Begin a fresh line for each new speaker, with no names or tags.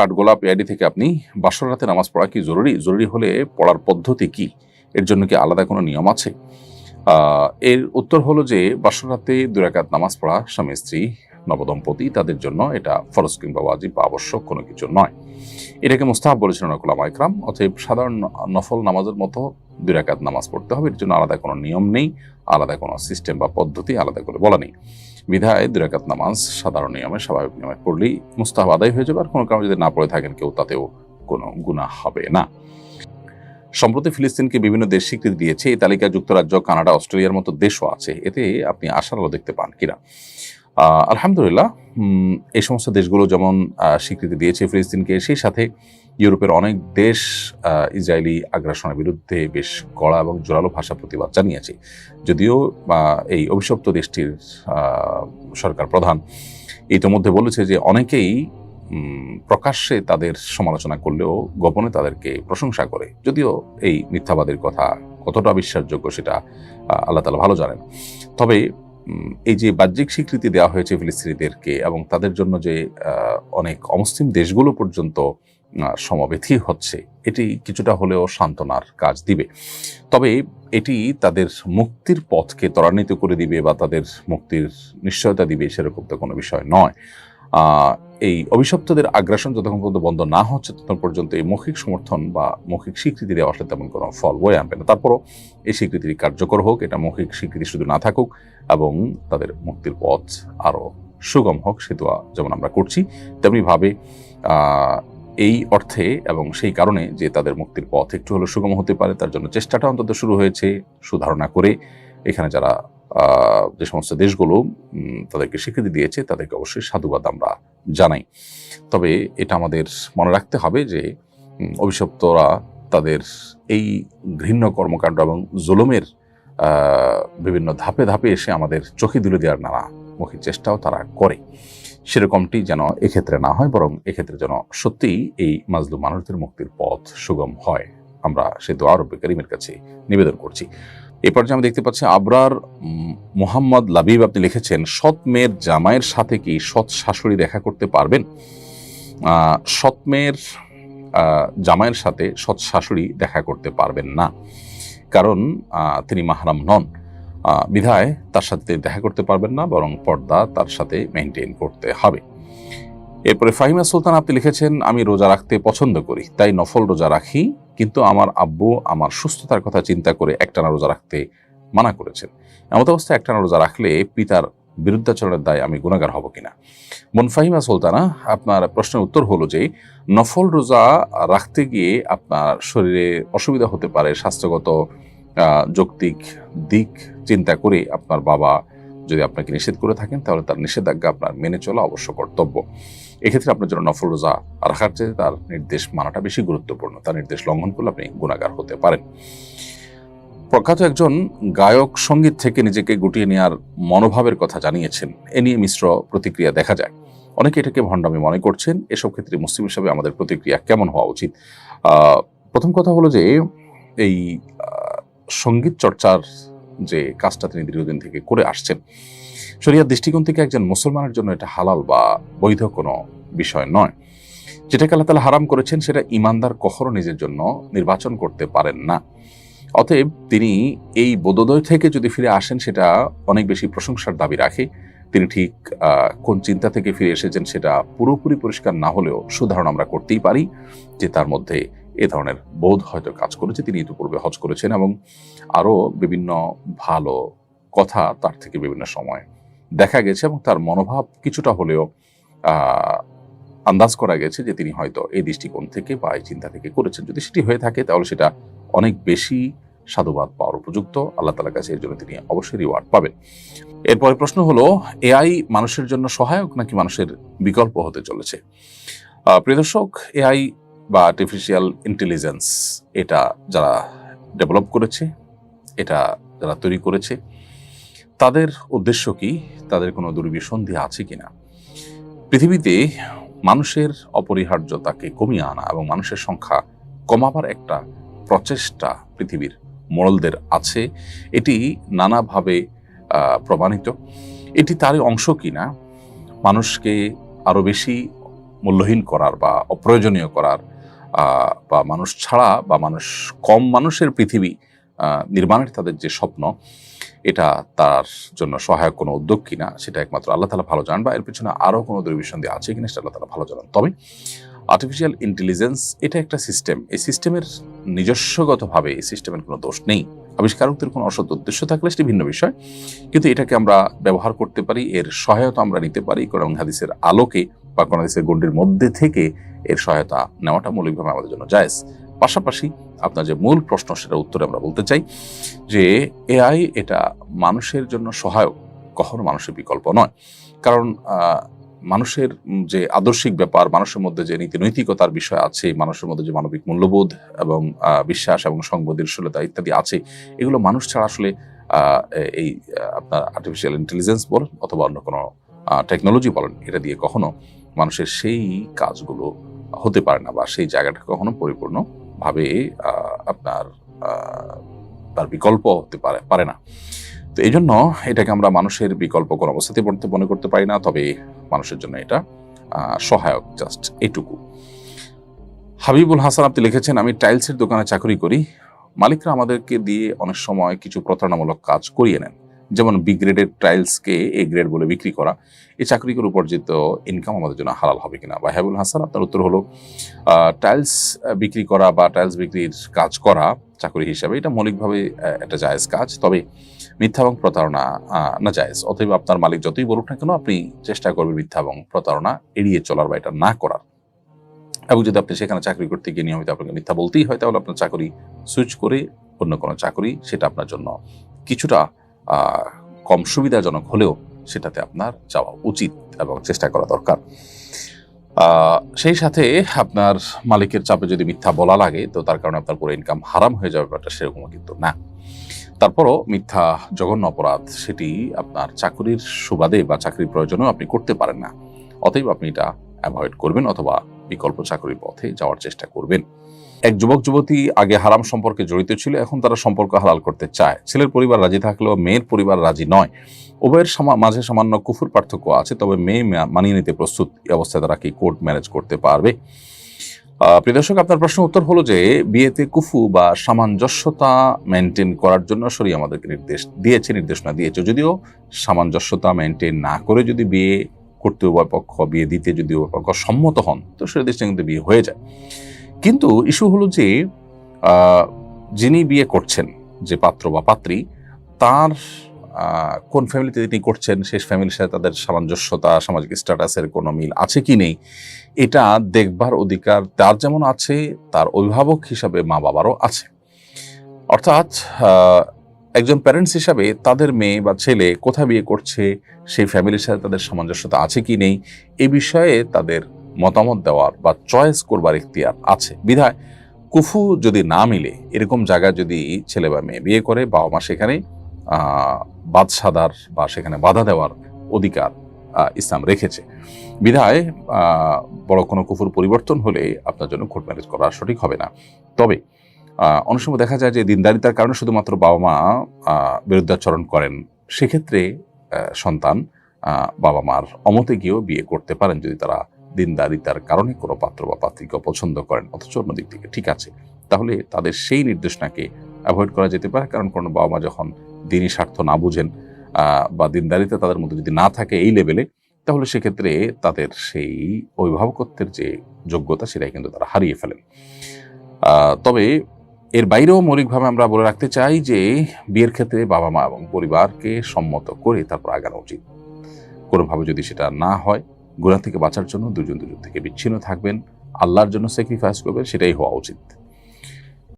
কাঠগোলাপ এআইডি থেকে আপনি বাসর রাতে নামাজ পড়া কি জরুরি? জরুরি হলে পড়ার পদ্ধতি কি? এর জন্য কি আলাদা কোনো নিয়ম আছে? এর উত্তর হলো যে, বাসর রাতে দুরাকাত নামাজ পড়া স্বামী, স্ত্রী, নবদম্পতি তাদের জন্য এটা ফরজ কিংবা ওয়াজিব বা আবশ্যক কোনো কিছু নয়। এটাকে মুস্তাহাব বলেছিলেন নকুলাম ইকরাম, অতএব সাধারণ নফল নামাজের মতো দুরাকাত নামাজ পড়তে হবে, এর জন্য আলাদা কোনো নিয়ম নেই, আলাদা কোনো সিস্টেম বা পদ্ধতি আলাদা করে বলা নেই। বিধায় দুই দুরাকাত নামাজ সাধারণ নিয়মে, স্বাভাবিক নিয়মে পড়লেই মুস্তাহাব আদায় হয়ে যাবে, আর কোনো কারণে যদি না পড়ে থাকেন কেউ, তাতেও কোনো গুনাহ হবে না। সম্প্রতি ফিলিস্তিনকে বিভিন্ন দেশ স্বীকৃতি দিয়েছে, এই তালিকায় যুক্তরাজ্য, কানাডা, অস্ট্রেলিয়ার মতো দেশও আছে, এতে আপনি আশার আলো দেখতে পান কিনা? আলহামদুলিল্লাহ এই সমস্ত দেশগুলো যেমন স্বীকৃতি দিয়েছে ফিলিস্তিনকে, সেই সাথে ইউরোপের অনেক দেশ ইসরায়েলি আগ্রাসনের বিরুদ্ধে বেশ কড়া এবং জোরালো ভাষা প্রতিবাদ জানিয়েছে। যদিও এই অভিশপ্ত দেশটির সরকার প্রধান ইতোমধ্যে বলেছে যে অনেকেই প্রকাশ্যে তাদের সমালোচনা করলেও গোপনে তাদেরকে প্রশংসা করে। যদিও এই মিথ্যাবাদের কথা কতটা বিশ্বাসযোগ্য সেটা আল্লাহ তালা ভালো জানেন। তবে এই যে বাহ্যিক স্বীকৃতি দেওয়া হয়েছে ফিলিস্তিনিদেরকে এবং তাদের জন্য যে অনেক অমুসলিম দেশগুলো পর্যন্ত সমবেথী হচ্ছে, এটি কিছুটা হলেও সান্ত্বনার কাজ দিবে। তবে এটি তাদের মুক্তির পথকে ত্বরান্বিত করে দিবে বা তাদের মুক্তির নিশ্চয়তা দিবে সেরকম তো কোনো বিষয় নয়। এই অভিশপ্তদের আগ্রাসন যতক্ষণ পর্যন্ত বন্ধ না হচ্ছে, ততক্ষণ পর্যন্ত এই মৌখিক সমর্থন বা মৌখিক স্বীকৃতি দেওয়া আসলে তেমন কোনো ফল বয়ে আনবে না। তারপরও এই স্বীকৃতি কার্যকর হোক, এটা মৌখিক স্বীকৃতি শুধু না থাকুক, এবং তাদের মুক্তির পথ আরও সুগম হোক, সে যেমন আমরা করছি, তেমনিভাবে এই অর্থে এবং সেই কারণে যে তাদের মুক্তির পথ একটু হলেও সুগম হতে পারে, তার জন্য চেষ্টাটা অন্তত শুরু হয়েছে, সুধারণা করে এখানে যারা যে সমস্ত দেশগুলো তাদেরকে স্বীকৃতি দিয়েছে, তাদেরকে অবশ্যই সাধুবাদ আমরা জানাই। তবে এটা আমাদের মনে রাখতে হবে যে অভিশপ্তরা তাদের এই ঘৃণ্য কর্মকাণ্ড এবং জুলুমের বিভিন্ন ধাপে ধাপে এসে আমাদের চোখে তুলে দেওয়ার নানা মুখী চেষ্টাও তারা করে। সেরকমটি যেন এক্ষেত্রে না হয়, বরং এক্ষেত্রে যেন সত্যিই এই মাজলুম মানুষদের মুক্তির পথ সুগম হয়। আমরা সে দোয়া রব্বে করিমের কাছে নিবেদন করছি। এই পর্যায়ে আমি দেখতে পাচ্ছি আবরার মোহাম্মদ লাবিব আপনি লিখেছেন, সৎ মেয়ের জামাইয়ের সাথে কি সৎ শাশুড়ি দেখা করতে পারবেন? সৎ মেয়ের জামাইয়ের সাথে সৎ শাশুড়ি দেখা করতে পারবেন না। কারণ তিনি মাহারাম নন। বিধায় তার সাথে দেখা করতে পারবেন না, বরং পর্দা তার সাথে মেনটেন করতে হবে। এরপরে ফাহিমা সুলতান, আপনি লিখেছেন, আমি রোজা রাখতে পছন্দ করি, তাই নফল রোজা রাখি, কিন্তু আমার আব্বু আমার সুস্থতার কথা চিন্তা করে একটানা রোজা রাখতে মানা করেছেন। এমত অবস্থায় একটানা রোজা রাখলে পিতার বিরুদ্ধাচরণের দায় আমি গুণাগার হব কিনা? বোন ফাহিমা সুলতানা, আপনার প্রশ্নের উত্তর হলো যে, নফল রোজা রাখতে গিয়ে আপনার শরীরে অসুবিধা হতে পারে, স্বাস্থ্যগত যৌক্তিক দিক চিন্তা করে আপনার বাবা যদি আপনাকে নিষেধ করে থাকেন, তাহলে তার নিষেধাজ্ঞা আপনার মেনে চলা অবশ্য কর্তব্য। এক্ষেত্রে আপনার জন্য নফল রোজা রাখার চেয়ে তার নির্দেশ মানাটা বেশি গুরুত্বপূর্ণ। তার নির্দেশ লঙ্ঘন করলে আপনি গুণাগার হতে পারেন। প্রখ্যাত একজন গায়ক, সংগীত থেকে নিজেকে গুটিয়ে নেওয়ার মনোভাবের কথা জানিয়েছেন। এ নিয়ে মিশ্র প্রতিক্রিয়া দেখা যায়। অনেকে এটাকে ভণ্ডামি মনে করছেন। এসব ক্ষেত্রে মুসলিম হিসাবে আমাদের প্রতিক্রিয়া কেমন হওয়া উচিত? প্রথম কথা হলো যে, এই সংগীত চর্চার যে কাজটা তিনি দীর্ঘদিন থেকে করে আসছেন, শরিয়ার দৃষ্টিকোণ থেকে একজন মুসলমানের জন্য এটা হালাল বা বৈধ কোনো বিষয় নয়। যেটাকে আল্লাহ তালা হারাম করেছেন সেটা ইমানদার কখনো নিজের জন্য নির্বাচন করতে পারেন না। অতএব তিনি এই বোধোদয় থেকে যদি ফিরে আসেন, সেটা অনেক বেশি প্রশংসার দাবি রাখে। তিনি ঠিক কোন চিন্তা থেকে ফিরে এসেছেন সেটা পুরোপুরি পরিষ্কার না হলেও সুধারণ আমরা করতেই পারি যে তার মধ্যে এ ধরনের বোধ হয়তো কাজ করেছে। তিনি ইতিপূর্বে হজ করেছেন এবং আরও বিভিন্ন ভালো কথা তার থেকে বিভিন্ন সময় দেখা গেছে এবং তার মনোভাব কিছুটা হলেও আন্দাজ করা গেছে যে তিনি হয়তো এই দৃষ্টিকোণ থেকে বা এই চিন্তা থেকে করেছেন। যদি সেটি হয়ে থাকে, তাহলে সেটা অনেক বেশি সাধুবাদ পাওয়ার উপযুক্ত। আল্লাহ তালার কাছে এর জন্য তিনি অবশ্যই রিওয়ার্ড পাবেন। এরপরে প্রশ্ন হলো, এআই মানুষের জন্য সহায়ক নাকি মানুষের বিকল্প হতে চলেছে? প্রিয় দর্শক, এআই বা আর্টিফিশিয়াল ইন্টেলিজেন্স এটা যারা ডেভেলপ করেছে, এটা যারা তৈরি করেছে, তাদের উদ্দেশ্য কি? তাদের কোনো দুর্বিসন্ধি আছে কিনা? পৃথিবীতে মানুষের অপরিহার্যতাকে কমিয়ে আনা এবং মানুষের সংখ্যা কমাবার একটা প্রচেষ্টা পৃথিবীর মোড়লদের আছে। এটি নানাভাবে প্রমাণিত। এটি তারই অংশ কিনা? মানুষকে আরও বেশি মূল্যহীন করার বা অপ্রয়োজনীয় করার বা মানুষ ছাড়া বা মানুষ কম মানুষের পৃথিবী নির্মাণের তাদের যে স্বপ্ন, এটা তার জন্য সহায়ক কোনো উদ্যোগ কিনা, সেটা একমাত্র আল্লাহ তালা ভালো জান বা এর পিছনে আরও কোনো দুর্বিসন্ধি আছে কিনা, সেটা আল্লাহ তালা ভালো জানান। তবে আর্টিফিশিয়াল ইন্টেলিজেন্স এটা একটা সিস্টেম এই সিস্টেমের নিজস্বগতভাবে এই সিস্টেমের কোনো দোষ নেই। আবিষ্কারকদের কোনো অসৎ উদ্দেশ্য থাকলে সেটি ভিন্ন বিষয়, কিন্তু এটাকে আমরা ব্যবহার করতে পারি, এর সহায়তা আমরা নিতে পারি, কোরআন হাদিসের আলোকে বা কোরআন হাদিসের গণ্ডির মধ্যে থেকে এর সহায়তা নেওয়াটা মৌলিকভাবে আমাদের জন্য জায়েজ। পাশাপাশি আপনার যে মূল প্রশ্ন, সেটার উত্তরে আমরা বলতে চাই যে এআই এটা মানুষের জন্য সহায়ক, কখনো মানুষের বিকল্প নয়। কারণ মানুষের যে আদর্শিক ব্যাপার, মানুষের মধ্যে যে নীতি নৈতিকতার বিষয় আছে, মানুষের মধ্যে যে মানবিক মূল্যবোধ এবং বিশ্বাস এবং সংবেদনশীলতা ইত্যাদি আছে, এগুলো মানুষ ছাড়া আসলে এই আপনার আর্টিফিশিয়াল ইন্টেলিজেন্স বলেন অথবা অন্য কোনো টেকনোলজি বলেন, এটা দিয়ে কখনো মানুষের সেই কাজগুলো হতে পারে না বা সেই জায়গাটা কখনো পরিপূর্ণভাবে আপনার তার বিকল্প হতে পারে পারে না। তো এই জন্য এটাকে আমরা মানুষের বিকল্প কোনো অবস্থাতে পড়তে মনে করতে পারি না, তবে মানুষের জন্য এটা সহায়ক জাস্ট এটুকু। হাবিবুল হাসান আপনি লিখেছেন, আমি টাইলসের দোকানে চাকরি করি। মালিকরা আমাদেরকে দিয়ে অনেক সময় কিছু প্রতারণামূলক কাজ করিয়ে নেন। যেমন বি গ্রেডের টাইলসকে এ গ্রেড বলে বিক্রি করা, এই চাকরি করে উপার্জিত ইনকাম আমাদের জন্য হালাল হবে কিনা? বা হাবিবুল হাসান, আপনার উত্তর হলো টাইলস বিক্রি করা বা টাইলস বিক্রির কাজ করা চাকরি হিসাবে, এটা মৌলিকভাবে একটা জায়েজ কাজ। তবে মিথ্যা এবং প্রতারণা না জায়েজ। অতএব আপনার মালিক যতই বলুক না কেন, আপনি চেষ্টা করবেন মিথ্যা এবং প্রতারণা এড়িয়ে চলার বা এটা না করার। এবং যদি আপনি সেখানে চাকরি করতে গিয়ে নিয়মিত আপনাকে মিথ্যা বলতেই হয়, তাহলে আপনার চাকরি সুইচ করে অন্য কোনো চাকরি, সেটা আপনার জন্য কিছুটা কম সুবিধাজনক হলেও সেটাতে আপনার যাওয়া উচিত এবং চেষ্টা করা দরকার। সেই সাথে আপনার মালিকের চাপে যদি মিথ্যা বলা লাগে, তো তার কারণে আপনার পুরো ইনকাম হারাম হয়ে যাবে, ব্যাপারটা সেরকমও কিন্তু না। তারপরও মিথ্যা, জঘন্য অপরাধ, সেটি আপনার চাকরির সুবাদে বা চাকরির প্রয়োজনেও আপনি করতে পারেন না। অতএব আপনি এটা অ্যাভয়েড করবেন অথবা বিকল্প চাকরির পথে যাওয়ার চেষ্টা করবেন। এক যুবক যুবতী আগে হারাম সম্পর্কে জড়িত ছিল এখন তারা সম্পর্ক হালাল করতে চায়। ছেলের পরিবার রাজি থাকলেও মেয়ের পরিবার রাজি নয়। উভয়ের মাঝে সামান্য কুফুর পার্থক্য আছে তবে মেয়ে মানিয়ে নিতে প্রস্তুত। এই অবস্থায় তারা কি কোর্ট ম্যারেজ করতে পারবে? আহ, প্রিয় দর্শক আপনার প্রশ্ন উত্তর হলো যে বিয়েতে কুফু বা সামঞ্জস্যতা মেনটেন করার জন্য সরি আমাদেরকে নির্দেশ দিয়েছে নির্দেশনা দিয়েছে। যদিও সামঞ্জস্যতা মেনটেন না করে যদি বিয়ে করতে উভয় পক্ষ বিয়ে দিতে যদি উভয় পক্ষ সম্মত হন, তো সেটা দৃষ্টি কিন্তু বিয়ে হয়ে যায়। কিন্তু ইস্যু হলো যে যিনি বিয়ে করছেন, যে পাত্র বা পাত্রী, তার কোন ফ্যামিলিতে তিনি করছেন শেষ ফ্যামিলির সাথে তাদের সামঞ্জস্যতা, সামাজিক স্ট্যাটাসের কোনো মিল আছে কি নেই, এটা দেখবার অধিকার তার যেমন আছে, তার অভিভাবক হিসাবে মা বাবারও আছে। অর্থাৎ একজন প্যারেন্টস হিসাবে তাদের মেয়ে বা ছেলে কোথায় বিয়ে করছে সেই ফ্যামিলির সাথে তাদের সামঞ্জস্যতা আছে কি নেই এ বিষয়ে তাদের মতামত দেওয়ার বা চয়েস করবার ইখতিয়ার আছে। বিধায় কুফু যদি না মিলে এরকম জায়গায় যদি ছেলে বা মেয়ে বিয়ে করে বাবা মা সেখানে আহ, বাদ সাদার বা সেখানে বাধা দেওয়ার অধিকার ইসলাম রেখেছে। বিধায় বড় কোনো কুফুর পরিবর্তন হলে আপনার জন্য কোর্ট ম্যারেজ করা সঠিক হবে না। তবে অনেক সময় দেখা যায় যে দিনদারিতার কারণে শুধুমাত্র বাবা মা বিরুদ্ধাচরণ করেন। সেক্ষেত্রে সন্তান বাবা মার অমতে গিয়েও বিয়ে করতে পারেন যদি তারা দিনদারিতার কারণে কোনো পাত্র বা পাত্রীকে পছন্দ করেন অথচ অন্য দিক থেকে। ঠিক আছে, তাহলে তাদের সেই নির্দেশনাকে অ্যাভয়েড করা যেতে পারে। কারণ কোনো বাবা মা যখন দিনই স্বার্থ না বুঝেন বা দিনদারিতা তাদের মধ্যে যদি না থাকে এই লেভেলে, তাহলে সেক্ষেত্রে তাদের সেই অভিভাবকত্বের যে যোগ্যতা, সেটাই কিন্তু তারা হারিয়ে ফেলেন। তবে এর বাইরেও মৌলিকভাবে আমরা বলে রাখতে চাই যে বিয়ের ক্ষেত্রে বাবা মা এবং পরিবারকে সম্মত করে তারপর আগানো উচিত। কোনোভাবে যদি সেটা না হয় গুণা থেকে বাঁচার জন্য দুজন দুজন থেকে বিচ্ছিন্ন থাকবেন, আল্লাহর জন্য স্যাক্রিফাইস করবেন, সেটাই হওয়া উচিত।